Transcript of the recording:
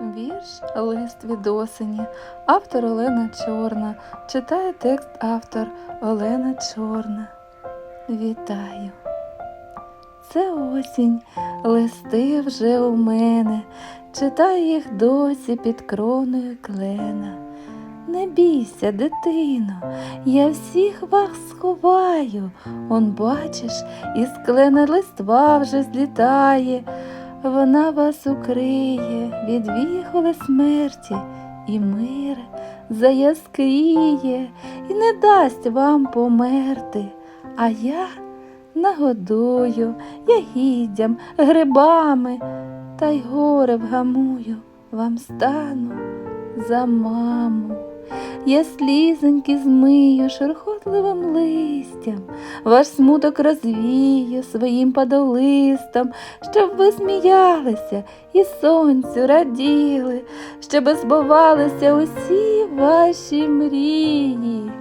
Вірш Лист від осені. Автор Олена Чорна. Читає текст автор Олена Чорна. Вітаю. Це осінь, листи вже у мене. Читаю їх досі під кроною клена. Не бійся, дитино, я всіх вас сховаю. Он бачиш, із клена листва вже злітає. Вона вас укриє від віхоли смерті, і мир заяскріє, і не дасть вам померти. А я нагодую ягіддям, грибами, та й горе вгамую, вам стану за маму. Я слізоньки змию шерхотливим листям, ваш смуток розвію своїм падолистом, щоб ви сміялися і сонцю раділи, щоб збувалися усі ваші мрії.